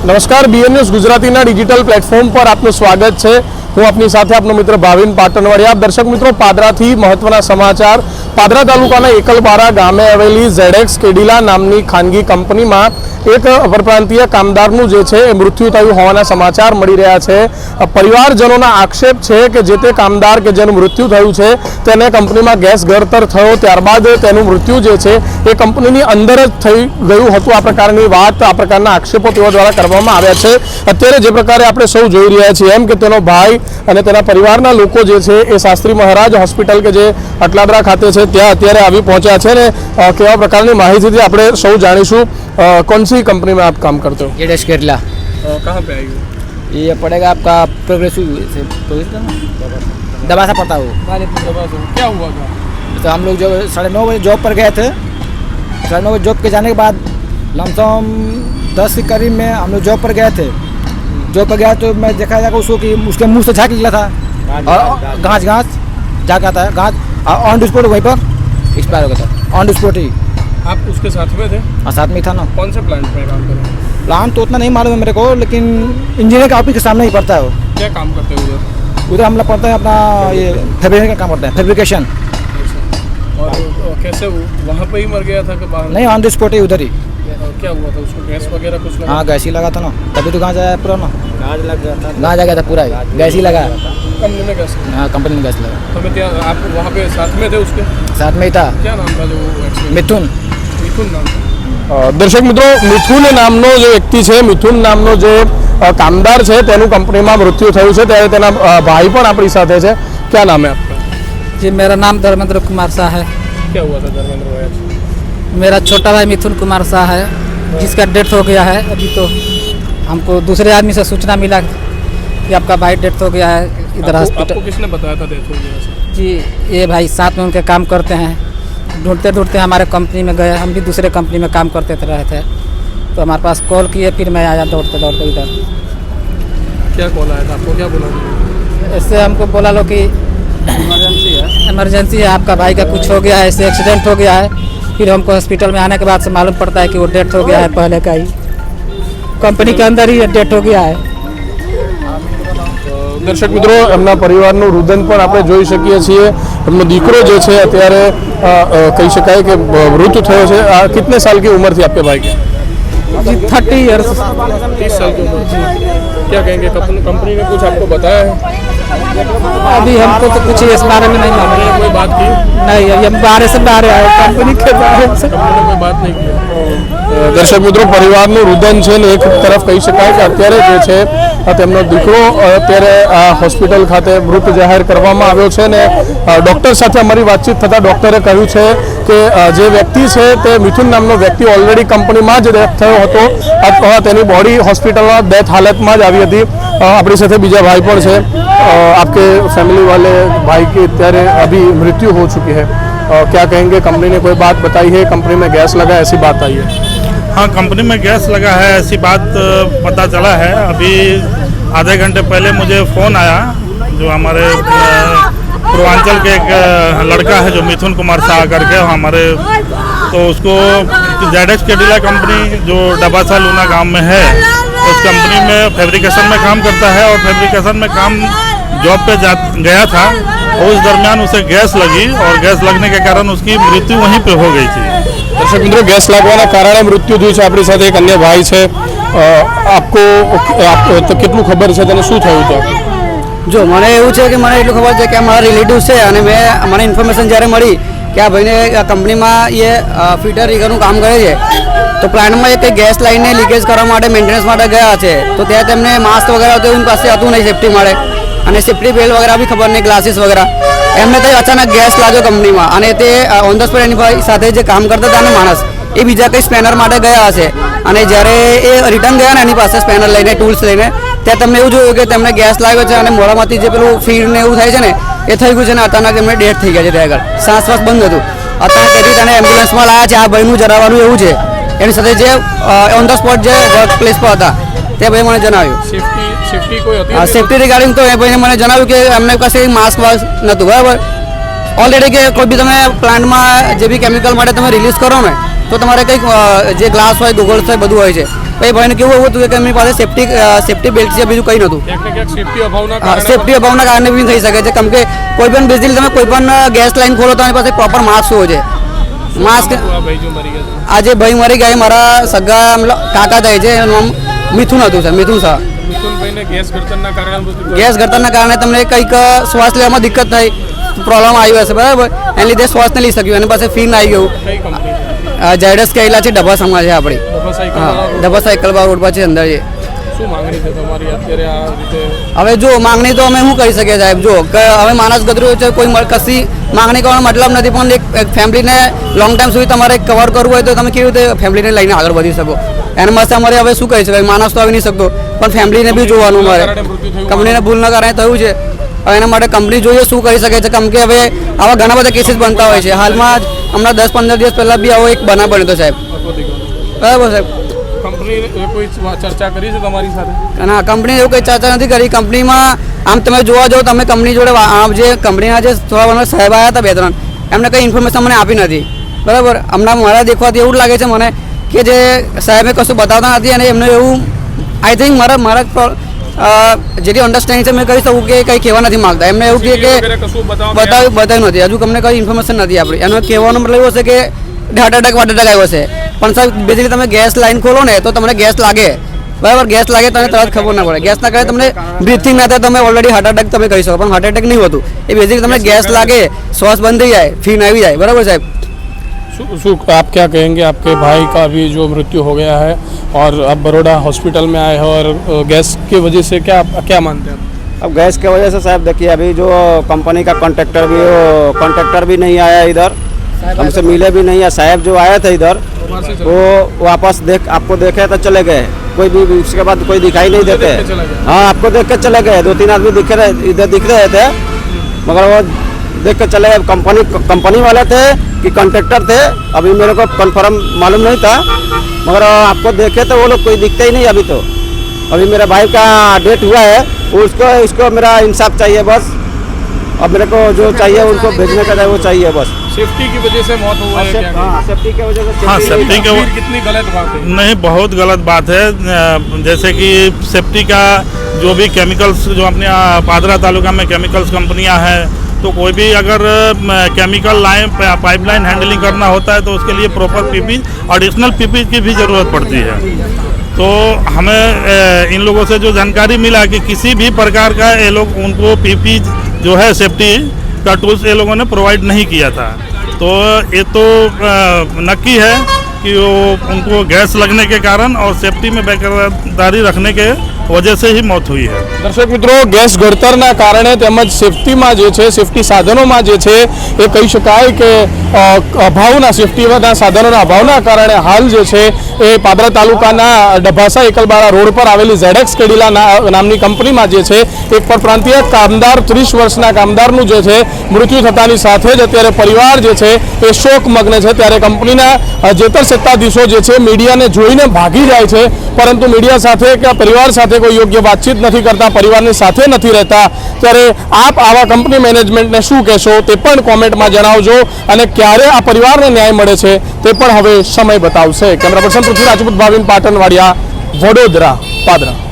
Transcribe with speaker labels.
Speaker 1: નમસ્કાર B N news ગુજરાતીના digital platform પર આપનું સ્વાગત છે. હું આપની સાથે આપનો મિત્ર ભાવિન પાટણવાડિયા દર્શક મિત્રો, પાદરાથી મહત્વના સમાચાર પાદરા તાલુકાના એકલપારા ગામે આવેલી ઝેડેક્સ કેડીલા નામની ખાનગી કંપનીમાં એક પરપ્રાંતીય કામદારનું જે છે એ મૃત્યુ થયું હોવાના સમાચાર મળી રહ્યા છે. પરિવારજનોના આક્ષેપ છે કે જે તે કામદાર કે જેનું મૃત્યુ થયું છે તેને કંપનીમાં ગેસ ગળતર થયો, ત્યારબાદ તેનું મૃત્યુ જે છે એ કંપનીની અંદર જ થઈ ગયું હતું. આ પ્રકારની વાત, આ પ્રકારના આક્ષેપો તેઓ દ્વારા કરવામાં આવ્યા છે. અત્યારે જે પ્રકારે આપણે સૌ જોઈ રહ્યા છીએ એમ કે તેનો ભાઈ અને તેના પરિવારના લોકો જે છે એ શાસ્ત્રી મહારાજ હોસ્પિટલ કે જે અટલાદરા ખાતે છે ત્યાં અત્યારે આવી પહોંચ્યા છે ને અ, કેવા પ્રકારની માહિતીથી આપણે સૌ જાણીશું અ, कौन सी कंपनी में आप काम करते हो
Speaker 2: जेडएस केरला
Speaker 1: कहाँ पे आई हो
Speaker 2: ये पड़ेगा आपका प्रोग्रेसिव से प्रोग्रेसिव का ना दबा सा पड़ता है वो
Speaker 1: क्या हुआ था
Speaker 2: तो हम लोग जो साढ़े नौ बजे जॉब पर गए थे साढ़े नौ बजे जॉब के जाने के बाद लमसम दस के करीब में हम लोग जॉब पर गए थे जॉब पर गया तो मैं देखा जाकर उसको कि उसके मुंह से झाँक निकला था और घास घास झाँक आता है घास ऑन द स्पॉट वहीं पर? एक्सपायर हो गया था ऑन द स्पॉट ही
Speaker 1: आप उसके साथ में थे?
Speaker 2: और साथ में था ना।
Speaker 1: कौन से प्लांट में काम कर रहे हो?
Speaker 2: प्लान तो उतना नहीं मालूम है मेरे को लेकिन इंजीनियर का ऑफ़िस के सामने ही पड़ता है वो।
Speaker 1: क्या काम करते हो उधर?
Speaker 2: उधर हम लोग पढ़ते हैं अपना ये फैब्रिकेशन का काम करते हैं फैब्रिकेशन
Speaker 1: और कैसे वहाँ पे ही मर गया था कि बाहर?
Speaker 2: नहीं ऑन द स्पॉट ही उधर ही।
Speaker 1: क्या हुआ था उसको? गैस वगैरह कुछ लगा?
Speaker 2: हाँ गैस ही लगा था ना। तभी तो गाँच आया पूरा ना गाँच लग गया था गाँच आ गया था पूरा ही गैस ही लगा
Speaker 1: कंपनी में गैस
Speaker 2: हाँ कंपनी में गैस लगा
Speaker 1: तो मैं क्या आप वहाँ पे साथ में थे उसके
Speaker 2: साथ में ही था
Speaker 1: क्या नाम था जो एक्सीडेंट
Speaker 2: मिथुन
Speaker 1: મિથુન નામ દર્શક મિત્રો મિથુન નામનો જે વ્યક્તિ છે મિથુન નામનો જે અ, કામદાર છે તેનું કંપનીમાં મૃત્યુ થયું છે ત્યારે તેના અ, ભાઈ પણ આપણી સાથે છે क्या नाम है आपका
Speaker 3: जी मेरा नाम धर्मेंद्र कुमार शाह है
Speaker 1: क्या हुआ था धर्मेंद्र भाई
Speaker 3: मेरा छोटा भाई मिथुन कुमार शाह है जिसका डेथ हो गया है अभी तो हमको दूसरे आदमी से सूचना मिला कि आपका भाई डेथ हो गया है इधर
Speaker 1: आपको, आपको
Speaker 3: हॉस्पिटल
Speaker 1: किसने बताया था डेथ हो गया
Speaker 3: जी ये भाई साथ में उनके काम करते हैं। ढूंढते ढूंढते हमारे कंपनी में गए हम भी दूसरे कंपनी में काम करते थे- रहे थे। तो हमारे पास कॉल किए फिर मैं आया दौड़ते दौड़ते इधर।
Speaker 1: क्या कॉल आया था? आपको क्या बोला
Speaker 3: इससे हमको बोला लो कि इमरजेंसी है? इमरजेंसी है आपका भाई का कुछ हो गया है इससे एक्सीडेंट हो गया है। फिर हमको हॉस्पिटल में आने के बाद से मालूम पड़ता है कि वो डेथ हो गया है पहले का ही। कंपनी के अंदर ही डेथ हो गया है
Speaker 1: દર્શક મિત્રો એમના પરિવારનું રુદન પણ આપણે જોઈ શકીએ છીએ એમનો દીકરો જે છે અત્યારે અ, અ, કહી શકાય કે મૃત્યુ થયો છે આ કિતને સાલ की उम्र थी आपके भाई की
Speaker 3: जी थर्टी ईयर्स
Speaker 1: तीस साल की उम्र थी क्या कहेंगे कंपनी कंपनी ने कुछ आपको बताया है
Speaker 3: अभी हमको तो कुछ इस बारे में नहीं मालूम
Speaker 1: कंपनी ने कोई बात की
Speaker 3: नहीं अभी हम बाहर से बाहर आए कंपनी के बारे से
Speaker 1: कंपनी ने कोई बात नहीं की દર્શક મિત્રો પરિવારનું રુદન છે ને એક તરફ કહી શકાય કે અત્યારે જે છે આ તેમનો દીકરો અત્યારે આ હોસ્પિટલ ખાતે મૃત જાહેર કરવામાં આવ્યો છે ને અ, ડૉક્ટર સાથે અમારી વાતચીત થતાં ડૉક્ટરે કહ્યું છે કે અ, જે વ્યક્તિ છે તે મિથુન નામનો વ્યક્તિ ઓલરેડી કંપનીમાં જ ડેથ થયો હતો આ તેની બોડી હોસ્પિટલમાં ડેથ હાલતમાં જ આવી હતી અ, આપણી સાથે બીજા ભાઈ પણ છે અ, आपके फैमिली वाले भाई की અત્યારે अभी मृत्यु हो चुकी है अ, क्या कहेंगे कंपनी ने कोई बात बताई है कंपनी में गैस लगा ऐसी बात आई है
Speaker 4: हाँ कंपनी में गैस लगा है, ऐसी बात पता चला है। अभी आधे घंटे पहले मुझे फ़ोन आया, जो हमारे पूर्वांचल के एक लड़का है जो मिथुन कुमार शाह करके हमारे तो उसको जेड एक्स केडिला कंपनी जो डबासा लूना गाँव में है, उस कंपनी में फैब्रिकेशन में काम करता है और फैब्रिकेशन में काम जॉब पे जा, गया था। और उस दरमियान उसे गैस लगी और गैस लगने के कारण उसकी मृत्यु वहीं पे हो गई थी
Speaker 1: દર્શક મિત્રો ગેસ લાગવાના કારણે મૃત્યુ થયું છે આપણી સાથે એક અન્ય ભાઈ છે અ, આપકો આપ તો કેટલું ખબર છે તને શું થયું હતું
Speaker 5: જો મને એવું છે કે મને એટલું ખબર છે કે આ મારા રિલેટિવ છે અને મેં મને ઇન્ફોર્મેશન જ્યારે મળી કે આ ભાઈને આ કંપનીમાં એ ફિટર રીગરનું કામ કરે છે તો પ્લાન્ટમાં એક ગેસ લાઈનને લીકેજ કરવા માટે મેન્ટેનન્સ માટે ગયા છે તો ત્યાં તેમને માસ્ક વગેરે હતું એમની પાસે હતું નહીં સેફટી માટે અને સેફટી બેલ્ટ વગેરે બી ખબર નહીં ગ્લાસીસ વગેરે. એમને તો અચાનક ગેસ લાગ્યો કંપનીમાં. અને તે ઓન ધ સ્પોટ એની સાથે જે કામ કરતા હતા માણસ, એ બીજા કંઈ સ્પેનર માટે ગયા હશે. અને જ્યારે એ રિટર્ન ગયા ને એની પાસે સ્પેનર લઈને ટૂલ્સ લઈને, ત્યાં તમને એવું જોયું કે તેમને ગેસ લાગ્યો છે અને મોડામાંથી જે પેલું ફીડ ને એવું થાય છે ને, એ થઈ ગયું છે ને અચાનક એમને ડેથ થઈ ગયા છે ત્યાં આગળ. શ્વાસ શ્વાસ બંધ હતું. અત્યારે તેથી તને એમ્બ્યુલન્સમાં લાવ્યા છે. આ ભાઈનું જરાવાનું એવું છે. એની સાથે જે ઓન ધ સ્પોટ જે વર્ક પ્લેસ પર હતા તે ભાઈ મને જણાવ્યું.
Speaker 1: સેફટી સેફટી
Speaker 5: આ સેફટી રિગાર્ડિંગ તો એ ભાઈને મને જણાવ્યું કે અમને પાસે માસ્ક વાસ્ક નહોતું બરાબર? ઓલરેડી કે કોઈ બી તમે પ્લાન્ટમાં જે બી કેમિકલ માટે તમે રિલીઝ કરો ને તો તમારે કંઈક જે ગ્લાસ હોય ગોગલ્સ હોય બધું હોય છે. ભાઈ ભાઈને કેવું એવું હતું કે એમની પાસે સેફટી સેફટી બેલ્ટ છે બીજું કંઈ નહોતું.
Speaker 1: સેફ્ટી અભાવના કારણે
Speaker 5: બી થઈ શકે છે. કેમ કે કોઈ પણ બેઝિકલી તમે કોઈ પણ ગેસ લાઈન ખોલો તો એની પાસે પ્રોપર માસ્ક હોય છે. માસ્ક આજે ભાઈ મરી ગયા મારા સગા કાકા થાય છે મિથુન હતું સર મિથુન શાહ
Speaker 1: ગેસ ગળતરના કારણે
Speaker 5: તમને કંઈક શ્વાસ લેવામાં દિક્કત થઈ પ્રોબ્લેમ આવ્યો હશે બરાબર? એના લીધે શ્વાસ નહીં લઈ શક્યું એની પાસે ફીન આવી ગયું. ઝાયડસ કહેલા છે ડબ્બાસામાં છે આપણી. હા ડબ્બા સાયકલ બાર રોડ પર છે. અંદર છે
Speaker 1: રીતે?
Speaker 5: હવે જો માંગણી તો અમે શું કરી શકીએ સાહેબ? જો કે હવે માણસ ગદરું છે કોઈ કશી માંગણી કરવાનો મતલબ નથી પણ એક એક ફેમિલીને લોંગ ટાઈમ સુધી તમારે કવર કરવું હોય તો તમે કેવી રીતે ફેમિલીને લઈને આગળ વધી શકો? એના માટે અમારે હવે શું કહી શકાય માણસ તો આવી નહીં શકતો. પણ ફેમિલીને બી જોવાનું મારે કંપનીને ભૂલ ભૂલના કારણે થયું છે. એના માટે કંપની જોઈએ શું કરી શકે છે. કેમ કે હવે આવા ઘણા બધા કેસીસ બનતા હોય છે. હાલમાં જ હમણાં દસ પંદર દિવસ પહેલાં બી આવો એક બનાવ બન્યો હતો સાહેબ. બરાબર સાહેબ.
Speaker 1: કંપની કોઈ ચર્ચા કરી છે તમારી સાથે?
Speaker 5: અને કંપની એવું કંઈ ચર્ચા નથી કરી. કંપનીમાં આમ તમે જોવા જાઓ તમે કંપની જોડે જે કંપનીના જે થોડા સાહેબ આવ્યા હતા બે ત્રણ એમને કંઈ ઇન્ફોર્મેશન મને આપી નથી. બરાબર? હમણાં મારા દેખવાથી એવું લાગે છે મને કે જે સાહેબે કશું બતાવતા નથી અને એમને એવું આઈ થિંક મારા મારા જેટલી અન્ડરસ્ટેન્ડિંગ છે મેં કહી શકું કે કંઈ કહેવા નથી માગતા. એમને એવું કહે કે બતાવ્યું બતાવ્યું નથી. હજુ તમને કંઈ ઇન્ફોર્મેશન નથી આપણી. એનો કહેવાનો મતલબ એવો છે કે હાર્ટ એટેક હાર્ટ એટેક આવ્યો છે. પણ સાહેબ બેઝિકલી તમે ગેસ લાઈન ખોલો ને તો તમને ગેસ લાગે. બરાબર? ગેસ લાગે તમને તરત ખબર ના પડે. ગેસ ના કારણે તમને બ્રીથિંગ ના થાય તમે ઓલરેડી હાર્ટ એટેક તમે કહી શકો. પણ હાર્ટ એટેક નહીં હોતું. એ બેઝિકલી તમને ગેસ લાગે શ્વાસ બંધ થઈ જાય ફીન આવી જાય. બરાબર સાહેબ?
Speaker 1: शुक आप क्या कहेंगे? आपके भाई का भी जो मृत्यु हो गया है और अब बड़ोड़ा हॉस्पिटल में आए हैं और गैस की वजह से क्या क्या मानते हैं?
Speaker 6: अब गैस की वजह से साहब देखिए अभी जो कंपनी का कॉन्ट्रैक्टर भी वो कॉन्ट्रैक्टर भी नहीं आया इधर। हमसे मिले भी नहीं है। साहब जो आए थे इधर वो वापस देख आपको देखे तो चले गए। कोई भी उसके बाद कोई दिखाई नहीं देते। हाँ आपको देख के चले गए। दो तीन आदमी दिख रहे इधर दिख रहे थे। मगर वो देख के चले गए। कंपनी कंपनी वाले थे कि कॉन्ट्रैक्टर थे। अभी मेरे को कन्फर्म मालूम नहीं था। मगर आपको देखे तो वो लोग कोई दिखते ही नहीं अभी तो। अभी मेरे भाई का डेट हुआ है उसको इसको मेरा इंसाफ चाहिए बस। अब मेरे को जो चाहिए उनको भेजने का वो चाहिए बस।
Speaker 1: सेफ्टी की वजह से मौत हुआ है क्या
Speaker 6: हाँ सेफ्टी की वजह से
Speaker 4: हाँ सेफ्टी के
Speaker 1: कितनी गलत बात है?
Speaker 4: नहीं बहुत गलत बात है। जैसे कि सेफ्टी का जो भी केमिकल्स जो अपने पादरा तालुका में केमिकल्स कंपनियाँ हैं तो कोई भी अगर केमिकल लाइन पाइपलाइन हैंडलिंग करना होता है तो उसके लिए प्रॉपर पीपी एडिशनल पीपी की भी ज़रूरत पड़ती है। तो हमें इन लोगों से जो जानकारी मिला कि किसी भी प्रकार का ये लोग, उनको पीपी जो है सेफ्टी का टूल्स ये लोगों ने प्रोवाइड नहीं किया था। तो ये तो नक्की है कि वो उनको गैस लगने के कारण और सेफ्टी में बेकरारदारी रखने के वजह से ही मौत हुई है
Speaker 1: દર્શક મિત્રો ગેસ ગળતરના કારણે તેમજ સેફટીમાં જે છે સેફટી સાધનોમાં જે છે એ કહી શકાય કે અ, અભાવના સેફટીના સાધનોના અભાવના કારણે હાલ જે છે એ પાદરા તાલુકાના ડભાસા એકલબારા રોડ પર આવેલી ઝેડેક્સ કેડિલા ના- નામની કંપનીમાં જે છે એક પરપ્રાંતીય કામદાર ત્રીસ વર્ષના કામદારનું જે છે મૃત્યુ થતાની સાથે જ અત્યારે પરિવાર જે છે એ શોકમગ્ન છે ત્યારે કંપનીના અ, જેતર સત્તાધીશો જે છે મીડિયાને જોઈને ભાગી જાય છે પરંતુ મીડિયા સાથે કે પરિવાર સાથે કોઈ યોગ્ય વાતચીત નથી કરતા, પરિવારની સાથે નથી રહેતા, ત્યારે આપ આવા કંપની મેનેજમેન્ટને શું કહેશો? તે પણ કોમેન્ટમાં જણાવજો અને ક્યારે આ પરિવારને ન્યાય મળે છે તે પણ હવે સમય બતાવશે. Camera person Prithvi Rajput Bhavin Patanwadiya, Vadodara, Padra.